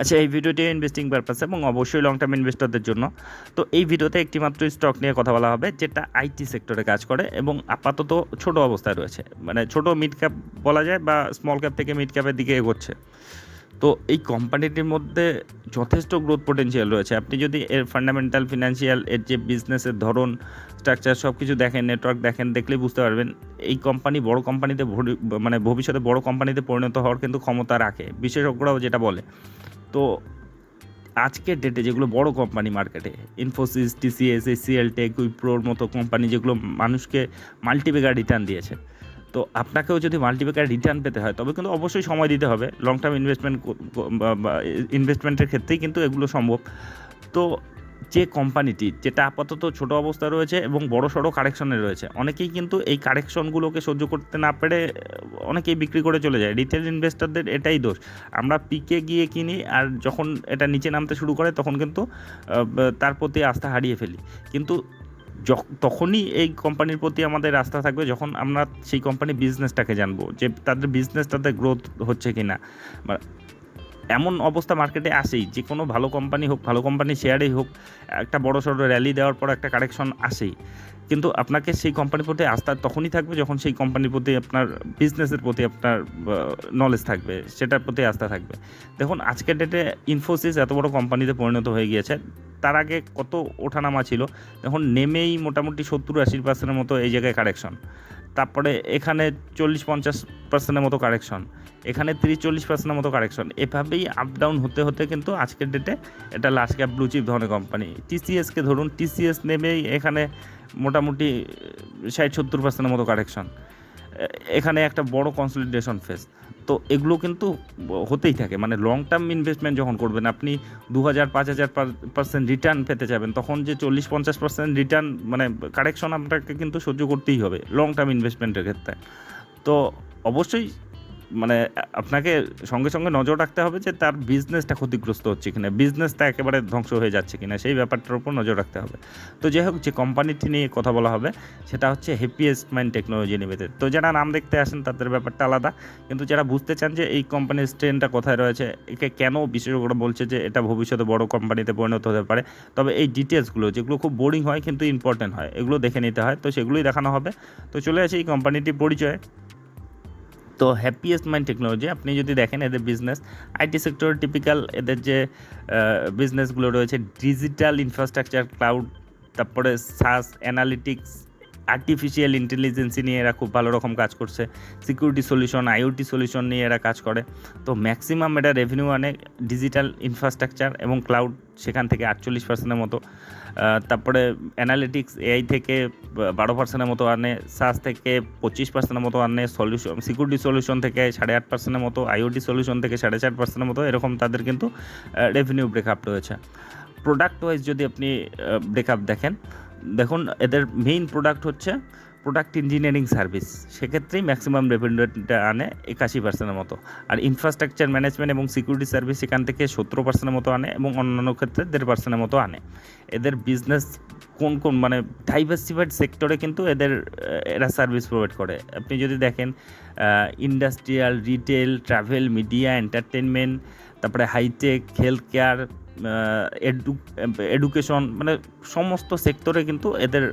আচ্ছা এই ভিডিওটি ইনভেস্টিং পারপাস এবং অবশ্যই লং টার্ম ইনভেস্টরদের জন্য। তো এই ভিডিওতে একটি মাত্র স্টক নিয়ে কথা বলা হবে, যেটা আইটি সেক্টরে কাজ করে এবং আপাতত ছোট অবস্থায় রয়েছে। মানে ছোট মিড ক্যাপ বলা যায় বা স্মল ক্যাপ থেকে মিড ক্যাপের দিকে এগোচ্ছে। তো এই কোম্পানিটির মধ্যে যথেষ্ট গ্রোথ পোটেনশিয়াল রয়েছে। আপনি যদি এর ফান্ডামেন্টাল ফিনান্সিয়াল এর যে বিজনেসের ধরন স্ট্রাকচার সব কিছু দেখেন নেটওয়ার্ক দেখেন, দেখলেই বুঝতে পারবেন, এই কোম্পানি বড় কোম্পানিতে মানে ভবিষ্যতে বড় কোম্পানিতে পরিণত হওয়ার কিন্তু ক্ষমতা রাখে। বিশেষজ্ঞরাও যেটা বলে। তো আজকের ডেটে যেগুলো বড় কোম্পানি মার্কেটে ইনফোসিস টিসিএস এসিএল টেক উইপ্রোর মতো কোম্পানি যেগুলো মানুষকে মাল্টিপেকার রিটার্ন দিয়েছে। তো আপনাকেও যদি মাল্টিপেকার রিটার্ন পেতে হয়, তবে কিন্তু অবশ্যই সময় দিতে হবে। লং টার্ম ইনভেস্টমেন্ট ইনভেস্টমেন্টের ক্ষেত্রেই কিন্তু এগুলো সম্ভব। তো যে কোম্পানিটি যেটা আপাতত ছোট অবস্থায় রয়েছে এবং বড় সড়ো কারেকশনে রয়েছে, অনেকেই কিন্তু এই কারেকশনগুলোকে সহ্য করতে না পেরে, অনেকেই বিক্রি করে চলে যায়। রিটেল ইনভেস্টরদের এটাই দোষ। আমরা পিকে গিয়ে কিনি আর যখন এটা নিচে নামতে শুরু করে, তখন কিন্তু তার প্রতি আস্থা হারিয়ে ফেলি। কিন্তু তখনই এই কোম্পানির প্রতি আমাদের আস্থা থাকবে যখন আমরা সেই কোম্পানির বিজনেসটাকে জানব যে তাদের বিজনেসটাতে গ্রোথ হচ্ছে কি না এমন অবস্থা মার্কেটে আসেই, যে কোনো ভালো কোম্পানি হোক, ভালো কোম্পানি শেয়ারেই হোক, একটা বড় সড়ো র্যালি দেওয়ার পর একটা কারেকশন আসেই। কিন্তু আপনাকে সেই কোম্পানির প্রতি আস্থা তখনই থাকবে যখন সেই কোম্পানির প্রতি আপনার বিজনেসের প্রতি আপনার নলেজ থাকবে, সেটার প্রতি আস্থা থাকবে। দেখুন, আজকের ডেটে ইনফোসিস এত বড় কোম্পানিতে পরিণত হয়ে গিয়েছে। তার আগে কত ওঠানামা ছিল? এখন নেমেই মোটামুটি সত্তর আশি পার্সেন্টের মতো এই জায়গায় কারেকশন তারপরে এখানে চল্লিশ পঞ্চাশ পার্সেন্টের মতো কারেকশন এখানে তিরিশ চল্লিশ পার্সেন্টের মতো কারেকশন এভাবেই আপ ডাউন হতে হতে কিন্তু আজকের ডেটে এটা লাস্ট ক্যাপ ব্লু চিপ ধরনের কোম্পানি টিসিএসকে ধরুন টিসিএস নেমেই এখানে মোটামুটি ষাট সত্তর পার্সেন্টের মতো কারেকশন এখানে একটা বড় কনসলিডেশন ফেস তো এগুলো কিন্তু হতেই থাকে। মানে লং টার্ম ইনভেস্টমেন্ট যখন করবেন, আপনি দু হাজার পাঁচ হাজার পার্সেন্ট রিটার্ন পেতে যাবেন, তখন যে চল্লিশ, পঞ্চাশ পার্সেন্ট রিটার্ন মানে কারেকশন আপনাকে কিন্তু সহ্য করতেই হবে লং টার্ম ইনভেস্টমেন্টের ক্ষেত্রে। তো অবশ্যই মানে আপনাকে সঙ্গে সঙ্গে নজর রাখতে হবে যে তার বিজনেসটা ক্ষতিগ্রস্ত হচ্ছে কিনা। বিজনেসটা একেবারে ধ্বংস হয়ে যাচ্ছে কিনা, সেই ব্যাপারটার উপর নজর রাখতে হবে। তো যাই হোক, যে কোম্পানিটি নিয়ে কথা বলা হবে, সেটা হচ্ছে হ্যাপিয়েস্ট মাইন্ড টেকনোলজি লিমিটেড তো যারা নাম দেখতে আসেন, তাদের ব্যাপারটা আলাদা। কিন্তু যারা বুঝতে চান যে এই কোম্পানির স্ট্রেনটা কোথায় রয়েছে, একে কেন বিশেষজ্ঞরা বলছে যে এটা ভবিষ্যতে বড় কোম্পানিতে পরিণত হতে পারে, তবে এই ডিটেলসগুলো যেগুলো খুব বোরিং হয়, কিন্তু ইম্পর্টেন্ট হয়, এগুলো দেখে নিতে হয়। তো সেগুলোই দেখানো হবে। তো চলে আসে এই কোম্পানিটির পরিচয়। তো হ্যাপিয়েস্ট মাইন্ড টেকনোলজি আপনি যদি দেখেন এদের বিজনেস আইটি সেক্টর টিপিক্যাল এদের যে বিজনেসগুলো রয়েছে ডিজিটাল ইনফ্রাস্ট্রাকচার ক্লাউড তারপরে সাস অ্যানালিটিক্স আর্টিফিশিয়াল ইন্টেলিজেন্সি নিয়ে এরা খুব ভালো রকম কাজ করছে। সিকিউরিটি সলিউশন আইওটি সলিউশন নিয়ে এরা কাজ করে। তো ম্যাক্সিমাম এটা রেভিনিউ আনে ডিজিটাল ইনফ্রাস্ট্রাকচার এবং ক্লাউড সেখান থেকে আটচল্লিশ পার্সেন্টের মতো। তারপরে অ্যানালিটিক্স এআই থেকে বারো পার্সেন্টের মতো আনে সাস থেকে পঁচিশ পার্সেন্টের মতো আনে সলিউশন সিকিউরিটি সলিউশন থেকে সাড়ে আট পার্সেন্টের মতো আইওটি সলিউশন থেকে সাড়ে চার পার্সেন্টের মতো, এরকম তাদের কিন্তু রেভিনিউ ব্রেকআপ রয়েছে। প্রোডাক্ট ওয়াইজ যদি আপনি ব্রেকআপ দেখেন দেখুন, এদের মেইন প্রোডাক্ট হচ্ছে প্রোডাক্ট ইঞ্জিনিয়ারিং সার্ভিস সেক্ষেত্রেই ম্যাক্সিমাম রেভিনিউটা আনে একাশি পার্সেন্টের মতো। আর ইনফ্রাস্ট্রাকচার ম্যানেজমেন্ট এবং সিকিউরিটি সার্ভিস সেখান থেকে সতেরো পার্সেন্টের মতো আনে এবং অন্যান্য ক্ষেত্রে দেড় পার্সেন্টের মতো আনে। এদের বিজনেস কোন কোন মানে ডাইভার্সিফাইড সেক্টরে কিন্তু এদের এরা সার্ভিস প্রোভাইড করে। আপনি যদি দেখেন industrial retail travel media entertainment তারপরে high tech health care education মানে সমস্ত সেক্টরে কিন্তু এদের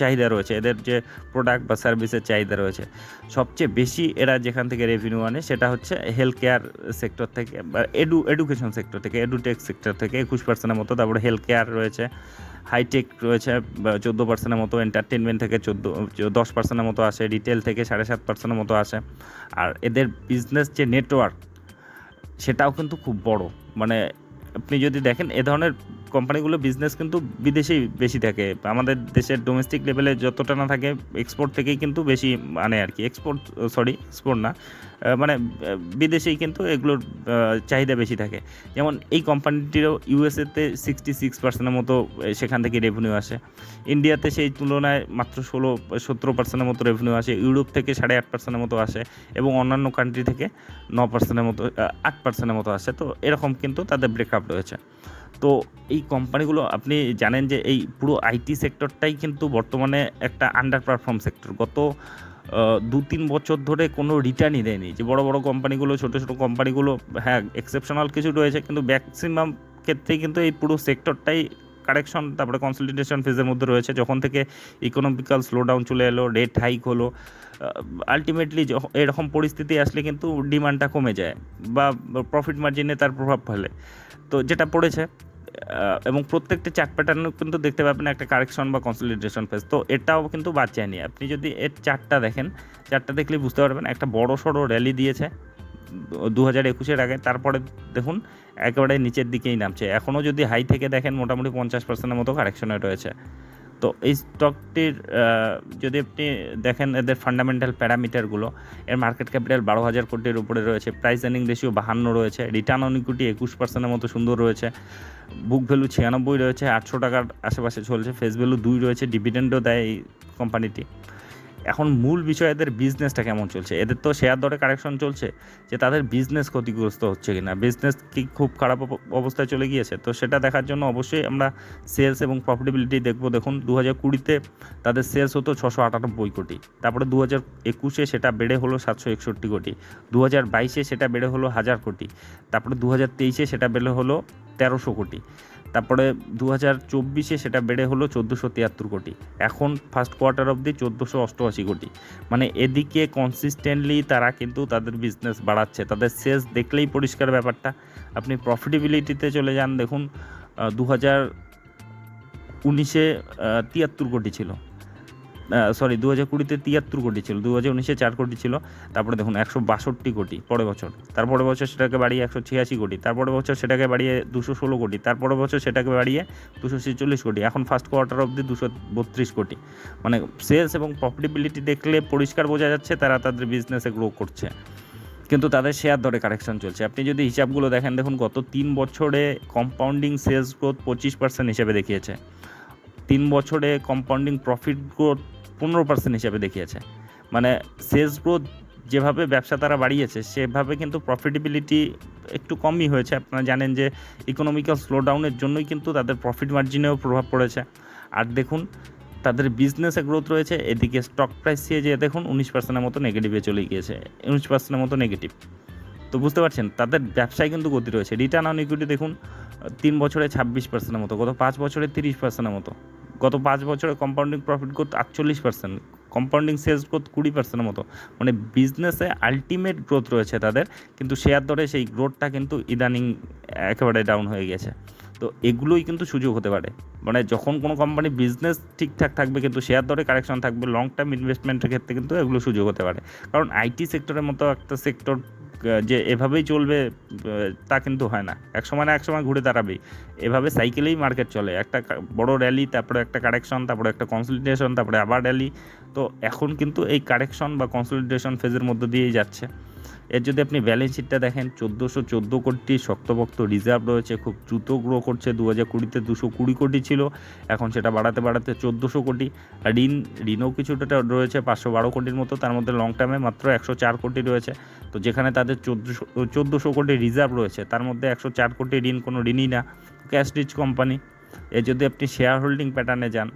চাহিদা রয়েছে। এদের যে প্রোডাক্ট বা সার্ভিসের চাহিদা রয়েছে। সবচেয়ে বেশি এরা যেখান থেকে রেভিনিউ আনে সেটা হচ্ছে হেলথ কেয়ার সেক্টর থেকে বা এডু এডুকেশন সেক্টর থেকে এডুটেক সেক্টর থেকে, একুশ পার্সেন্টের মতো। তারপরে হেলথ কেয়ার রয়েছে হাইটেক রয়েছে চোদ্দ পার্সেন্টের মতো এন্টারটেনমেন্ট থেকে চোদ্দ, দশ পার্সেন্টের মতো আসে রিটেল থেকে সাড়ে সাত পার্সেন্টের মতো আসে। আর এদের বিজনেস যে নেটওয়ার্ক সেটাও কিন্তু খুব বড়। মানে আপনি যদি দেখেন এ ধরনের কোম্পানিগুলো বিজনেস কিন্তু বিদেশেই বেশি থাকে। আমাদের দেশের ডোমেস্টিক লেভেলে যতটা না থাকে এক্সপোর্ট থেকেই কিন্তু বেশি মানে আর কি। এক্সপোর্ট সরি এক্সপোর্ট না। মানে বিদেশেই কিন্তু এগুলোর চাহিদা বেশি থাকে। যেমন এই কোম্পানিটিরও ইউএসএতে সিক্সটি সিক্স পার্সেন্টের মতো সেখান থেকে রেভিনিউ আসে। ইন্ডিয়াতে সেই তুলনায় মাত্র ষোলো সতেরো পার্সেন্টের মতো রেভিনিউ আসে। ইউরোপ থেকে সাড়ে আট পার্সেন্টের মতো আসে এবং অন্যান্য কান্ট্রি থেকে ন পার্সেন্টের মতো আট পার্সেন্টের মতো আসে। তো এরকম কিন্তু তাদের ব্রেকআপ রয়েছে। তো এই কোম্পানিগুলো আপনি জানেন যে এই পুরো আইটি সেক্টরটাই কিন্তু বর্তমানে একটা আন্ডার পারফর্ম সেক্টর গত দু তিন বছর ধরে কোনো রিটার্নই দেয়নি। যে বড় বড় কোম্পানিগুলো, ছোটো ছোটো কোম্পানিগুলো হ্যাঁ এক্সেপশনাল কিছু রয়েছে, কিন্তু ম্যাক্সিমাম ক্ষেত্রে কিন্তু এই পুরো সেক্টরটাই কারেকশন তারপরে কনসলিডেশন ফেজের মধ্যে রয়েছে। যখন থেকে ইকোনমিক্যাল স্লোডাউন চলে এলো রেট হাইক হলো আলটিমেটলি এরকম পরিস্থিতি আসলে কিন্তু ডিমান্ডটা কমে যায় বা প্রফিট মার্জিনে তার প্রভাব ফেলে। তো যেটা পড়েছে এবং প্রত্যেকটি চার্ট প্যাটার্নও কিন্তু দেখতে পাবেন একটা কারেকশন বা কনসলিডেশন ফেজ তো এটাও কিন্তু বাদ যায়নি আপনি যদি এর চার্টটা দেখেন, চার্টটা দেখলে বুঝতে পারবেন, একটা বড় সড়ো র্যালি দিয়েছে দু হাজার একুশের আগে, তারপরে দেখুন একেবারে নিচের দিকেই নামছে। এখনও যদি হাই থেকে দেখেন, মোটামুটি পঞ্চাশ পার্সেন্টের মতো কারেকশনে রয়েছে তো এই স্টকটির যদি আপনি দেখেন এদের ফান্ডামেন্টাল প্যারামিটারগুলো এর মার্কেট ক্যাপিটাল বারো হাজার কোটির উপরে রয়েছে প্রাইস আর্নিং রেশিও বাহান্ন রয়েছে রিটার্ন অন ইকুইটি একুশ পার্সেন্টের মতো সুন্দর রয়েছে বুক ভ্যালু ছিয়ানব্বই রয়েছে, আটশো টাকার আশেপাশে চলছে ফেস ভ্যালু দুই রয়েছে ডিভিডেন্ডও দেয় এই কোম্পানিটি এখন মূল বিষয় এদের বিজনেসটা কেমন চলছে? এদের তো শেয়ার দরে কারেকশন চলছে যে তাদের বিজনেস ক্ষতিগ্রস্ত হচ্ছে কিনা। বিজনেস কি খুব খারাপ অবস্থায় চলে গিয়েছে? তো সেটা দেখার জন্য অবশ্যই আমরা সেলস এবং প্রফিটেবিলিটি দেখব। দেখুন দু হাজার কুড়িতে তাদের সেলস হতো ছশো আটানব্বই কোটি। তারপরে দু হাজার একুশে সেটা বেড়ে হলো সাতশো একষট্টি কোটি। দু হাজার বাইশে সেটা বেড়ে হলো হাজার কোটি। তারপরে দু হাজার তেইশে সেটা বেড়ে হলো তেরোশো কোটি। তারপরে দু হাজার চব্বিশে সেটা বেড়ে হলো চোদ্দোশো তিয়াত্তর কোটি। এখন ফার্স্ট কোয়ার্টার অবধি চোদ্দোশো অষ্টআশি কোটি। মানে এদিকে কনসিস্টেন্টলি তারা কিন্তু তাদের বিজনেস বাড়াচ্ছে। তাদের সেলস দেখলেই পরিষ্কার ব্যাপারটা। আপনি প্রফিটেবিলিটিতে চলে যান, দেখুন দু হাজার উনিশে তিয়াত্তর কোটি ছিল। সরি দু হাজার কুড়িতে তিয়াত্তর কোটি ছিল দু হাজার উনিশে চার কোটি ছিল, তারপরে দেখুন একশো বাষট্টি কোটি পরের বছর। তারপরে বছর সেটাকে বাড়িয়ে একশো ছিয়াশি কোটি তারপরে বছর সেটাকে বাড়িয়ে দুশো ষোলো কোটি তারপরে বছর সেটাকে বাড়িয়ে দুশো ছেচল্লিশ কোটি, এখন ফার্স্ট কোয়ার্টার অবধি দুশো বত্রিশ কোটি। মানে সেলস এবং প্রফিটেবিলিটি দেখলে পরিষ্কার বোঝা যাচ্ছে তারা তাদের বিজনেসে গ্রো করছে। কিন্তু তাদের শেয়ার দরে কারেকশন চলছে। আপনি যদি হিসাবগুলো দেখেন, দেখুন গত তিন বছরে কম্পাউন্ডিং সেলস গ্রোথ পঁচিশ পার্সেন্ট হিসেবে দেখিয়েছে। তিন বছরে কম্পাউন্ডিং প্রফিট গ্রোথ পনেরো পার্সেন্ট হিসাবে দেখিয়েছে। মানে সেলস গ্রোথ যেভাবে ব্যবসা তারা বাড়িয়েছে, সেভাবে কিন্তু প্রফিটেবিলিটি একটু কমই হয়েছে। আপনারা জানেন যে ইকোনমিক্যাল স্লোডাউনের জন্যই কিন্তু তাদের প্রফিট মার্জিনেও প্রভাব পড়েছে। আর দেখুন, তাদের বিজনেসে গ্রোথ রয়েছে, এদিকে স্টক প্রাইস দিয়ে যে দেখুন উনিশ পার্সেন্টের মতো নেগেটিভে চলে গিয়েছে, উনিশ পার্সেন্টের মতো নেগেটিভ তো বুঝতে পারছেন, তাদের ব্যবসায় কিন্তু গতি রয়েছে। রিটার্ন অন ইকুইটি দেখুন, তিন বছরে ছাব্বিশ পার্সেন্টের মতো, গত পাঁচ বছরে তিরিশ পার্সেন্টের মতো। গত পাঁচ বছরে কম্পাউন্ডিং প্রফিট গ্রোথ আটচল্লিশ পার্সেন্ট কম্পাউন্ডিং সেলস গ্রোথ কুড়ি পার্সেন্টের মতো। মানে বিজনেসে আলটিমেট গ্রোথ রয়েছে তাদের, কিন্তু শেয়ার দরে সেই গ্রোথটা কিন্তু ইদানিং একেবারে ডাউন হয়ে গেছে। তো এগুলোই কিন্তু সুযোগ হতে পারে। মানে যখন কোনো কোম্পানি বিজনেস ঠিকঠাক থাকবে, কিন্তু শেয়ার দরে কারেকশন থাকবে লং টার্ম ইনভেস্টমেন্টের ক্ষেত্রে কিন্তু এগুলো সুযোগ হতে পারে। কারণ আইটি সেক্টরের মতো একটা সেক্টর যে এভাবেই চলবে তা কিন্তু হয় না। এক সময় না এক সময় ঘুরে দাঁড়াবেই। এভাবে সাইকেলেই মার্কেট চলে। একটা বড় র্যালি তারপরে একটা কারেকশন তারপরে একটা কনসলিডেশন তারপরে আবার র্যালি তো এখন কিন্তু এই কারেকশন বা কনসলিডেশন ফেজের মধ্যে দিয়েই যাচ্ছে। এর যদি আপনি ব্যালেন্স শিটটা দেখেন, চোদ্দোশো চোদ্দ কোটি শক্তপোক্ত রিজার্ভ রয়েছে, খুব দ্রুত গ্রো করছে দু হাজার কুড়িতে দুশো কুড়ি কোটি ছিল, এখন সেটা বাড়াতে বাড়াতে চোদ্দোশো কোটি। ঋণ, ঋণও কিছুটা রয়েছে, পাঁচশো বারো কোটির মতো, তার মধ্যে লং টার্মে মাত্র একশো চার কোটি রয়েছে। তো যেখানে তাদের চোদ্দোশো চোদ্দোশো কোটি রিজার্ভ রয়েছে, তার মধ্যে একশো চার কোটি ঋণ কোনো ঋণই না ক্যাশ রিচ কোম্পানি এ যদি আপনি শেয়ার হোল্ডিং প্যাটার্নে যান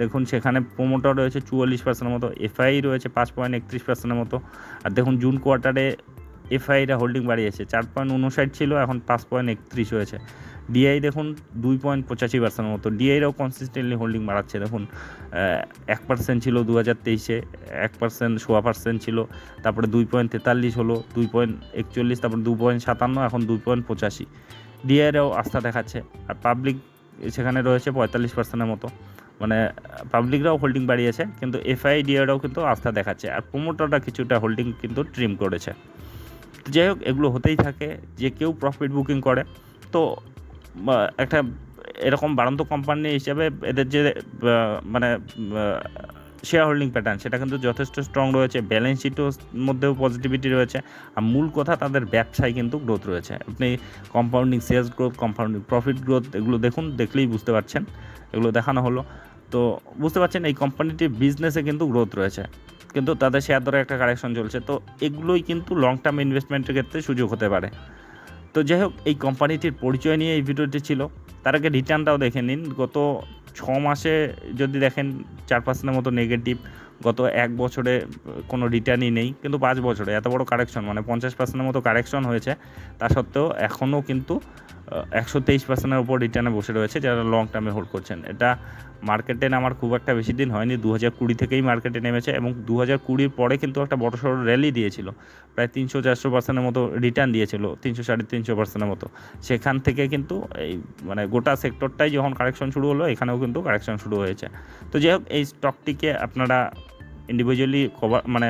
দেখুন সেখানে প্রোমোটার রয়েছে চুয়াল্লিশ পার্সেন্টের মতো এফআই রয়েছে পাঁচ পয়েন্ট একত্রিশ পার্সেন্টের মতো। আর দেখুন জুন কোয়ার্টারে এফআইরা হোল্ডিং বাড়িয়েছে, চার পয়েন্ট উনষাট ছিল, এখন পাঁচ পয়েন্ট একত্রিশ হয়েছে। ডিআই দেখুন দুই পয়েন্ট পঁচাশি পার্সেন্টের মতো ডিআইরাও কনসিস্টেন্টলি হোল্ডিং বাড়াচ্ছে। দেখুন এক পার্সেন্ট ছিল দু হাজার তেইশে, এক পার্সেন্ট সোয়া পার্সেন্ট ছিল, তারপরে দুই পয়েন্ট তেতাল্লিশ হলো, দুই পয়েন্ট একচল্লিশ, তারপরে দু পয়েন্ট সাতান্ন, এখন দুই পয়েন্ট পঁচাশি। ডিআইরাও আস্থা দেখাচ্ছে। আর পাবলিক সেখানে রয়েছে পঁয়তাল্লিশ পার্সেন্টের মতো। মানে পাবলিকরাও হোল্ডিং বাড়িয়েছে, কিন্তু এফআইডিআরও কিন্তু আস্থা দেখাচ্ছে। আর প্রোমোটাররা কিছুটা হোল্ডিং কিন্তু ট্রিম করেছে। যাই হোক, এগুলো হতেই থাকে, যে কেউ প্রফিট বুকিং করে। তো একটা এরকম বাড়ন্ত কোম্পানি হিসেবে এদের যে মানে শেয়ার হোল্ডিং প্যাটার্ন সেটা কিন্তু যথেষ্ট স্ট্রং রয়েছে ব্যালেন্স শিটও মধ্যেও পজিটিভিটি রয়েছে, আর মূল কথা তাদের ব্যবসায় কিন্তু গ্রোথ রয়েছে। আপনি compounding sales growth compounding profit growth এগুলো দেখুন, দেখলেই বুঝতে পারছেন, এগুলো দেখানো হলো। তো বুঝতে পারছেন, এই কোম্পানিটির বিজনেসে কিন্তু গ্রোথ রয়েছে, কিন্তু তাদের শেয়ার দরে একটা কারেকশন চলছে। তো এগুলোই কিন্তু লং টার্ম ইনভেস্টমেন্টের ক্ষেত্রে সুযোগ হতে পারে। তো যাই হোক, এই কোম্পানিটির পরিচয় নিয়ে এই ভিডিওটি ছিল, তার আগে রিটার্নটাও দেখে নিন, গত ছ মাসে যদি দেখেন চার পার্সেন্টের মতো নেগেটিভ গত এক বছরে কোনো রিটার্নই নেই, কিন্তু পাঁচ বছরে এত বড় কারেকশন মানে পঞ্চাশ পার্সেন্টের মতো কারেকশন হয়েছে। তা সত্ত্বেও এখনও কিন্তু একশো তেইশ পার্সেন্টের উপর রিটার্নে বসে রয়েছে যারা লং টার্মে হোল্ড করছেন। এটা মার্কেটে নামার খুব একটা বেশি দিন হয়নি দু হাজার কুড়ি থেকেই মার্কেটে নেমেছে এবং দু হাজার কুড়ির পরে কিন্তু একটা বড় সড়ো র্যালি দিয়েছিল। প্রায় তিনশো চারশো পার্সেন্টের মতো রিটার্ন দিয়েছিল, তিনশো সাড়ে তিনশো পার্সেন্টের মতো। সেখান থেকে কিন্তু এই মানে গোটা সেক্টরটাই যখন কারেকশন শুরু হলো, এখানেও কিন্তু কারেকশন শুরু হয়েছে। তো যাই হোক, এই স্টকটিকে আপনারা ইন্ডিভিজুয়ালি কভার মানে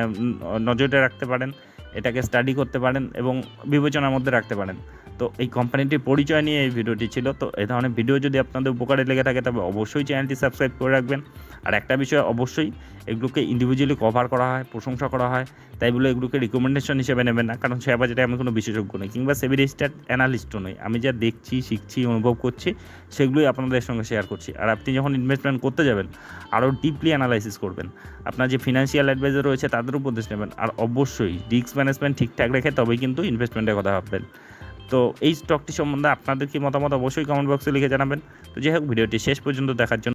নজরে রাখতে পারেন, এটাকে স্টাডি করতে পারেন এবং বিবেচনার মধ্যে রাখতে পারেন। তো এই কোম্পানিটির পরিচয় নিয়ে এই ভিডিওটি ছিল। তো এই ধরনের ভিডিও যদি আপনাদের উপকারে লেগে থাকে, তবে অবশ্যই চ্যানেলটি সাবস্ক্রাইব করে রাখবেন। আর একটা বিষয়, অবশ্যই এগুলোকে ইন্ডিভিজুয়ালি কভার করা হয়, প্রশংসা করা হয়। তাই বলে এগুলোকে রিকমেন্ডেশন হিসেবে নেবেন না, কারণ শেয়ার বাজারে আমি কোনো বিশেষজ্ঞ নই কিংবা সেবি রেজিস্টার্ড অ্যানালিস্টও নই আমি যা দেখছি, শিখছি, অনুভব করছি, সেগুলোই আপনাদের সঙ্গে শেয়ার করছি। আর আপনি যখন ইনভেস্টমেন্ট করতে যাবেন, আরও ডিপলি অ্যানালাইসিস করবেন। আপনার যে ফিনান্সিয়াল অ্যাডভাইজার রয়েছে, তাদের উপদেশ নেবেন। আর অবশ্যই রিস্ক ম্যানেজমেন্ট ঠিকঠাক রেখে তবেই কিন্তু ইনভেস্টমেন্টের কথা ভাববেন। তো এই স্টকটি সম্বন্ধে আপনাদের কি মতামত? অবশ্যই কমেন্ট বক্সে লিখে জানাবেন। তো যাই হোক, ভিডিওটি শেষ পর্যন্ত দেখার জন্য